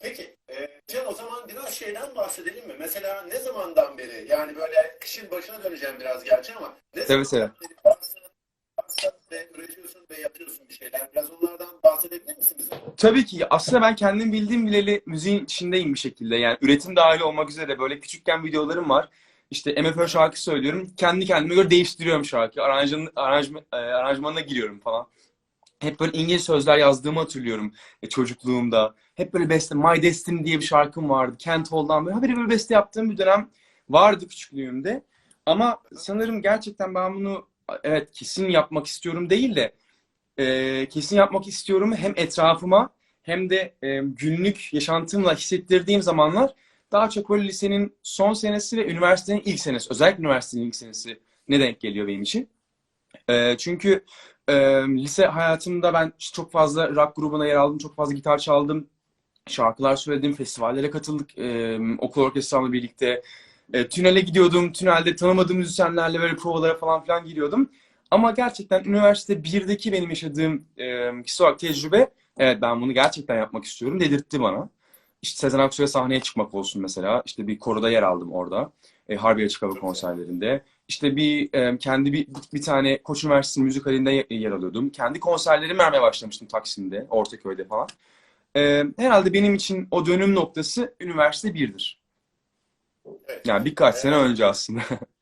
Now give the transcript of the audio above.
Peki, e, Can o zaman biraz şeyden bahsedelim mi? Mesela ne zamandan beri, yani böyle kışın başına döneceğim biraz gerçi ama ne Seve zamandan beri ve üretiyorsun ve yapıyorsun bir şeyler? Biraz onlardan bahsedebilir misin bize? Tabii ki aslında ben kendim bildiğim bileli müziğin içindeyim bir şekilde. Yani üretim dahil olmak üzere böyle küçükken videolarım var. İşte MFÖ şarkı söylüyorum. Kendi kendime göre değiştiriyorum şarkıyı. Aranjman, aranjman, e, aranjmanına giriyorum falan. Hep böyle İngiliz sözler yazdığımı hatırlıyorum e, çocukluğumda. Hep böyle beste, My Destiny diye bir şarkım vardı. Kent Hall'dan böyle haberi böyle beste yaptığım bir dönem vardı küçüklüğümde. Ama sanırım gerçekten ben bunu evet kesin yapmak istiyorum değil de e, kesin yapmak istiyorum hem etrafıma hem de e, günlük yaşantımla hissettirdiğim zamanlar daha çok böyle lisenin son senesi ve üniversitenin ilk senesi, özellikle üniversitenin ilk senesi ne denk geliyor benim için. E, çünkü e, lise hayatımda ben çok fazla rock grubuna yer aldım, çok fazla gitar çaldım, şarkılar söyledim, festivallere katıldık e, okul orkestramla birlikte. E, tünele gidiyordum, tünelde tanımadığım müzisyenlerle böyle provalara falan filan giriyordum. Ama gerçekten üniversite 1'deki benim yaşadığım e, kişisel tecrübe, evet ben bunu gerçekten yapmak istiyorum dedirtti bana. İşte Sezen Aksu'ya sahneye çıkmak olsun mesela. İşte bir koroda yer aldım orada. E, Harbiye Açık Hava konserlerinde. İşte bir e, kendi bir, bir tane Koç Üniversitesi müzik halinde ye- yer alıyordum. Kendi konserlerimi vermeye başlamıştım Taksim'de, Ortaköy'de falan. E, herhalde benim için o dönüm noktası üniversite 1'dir. Evet. Yani birkaç sene önce aslında.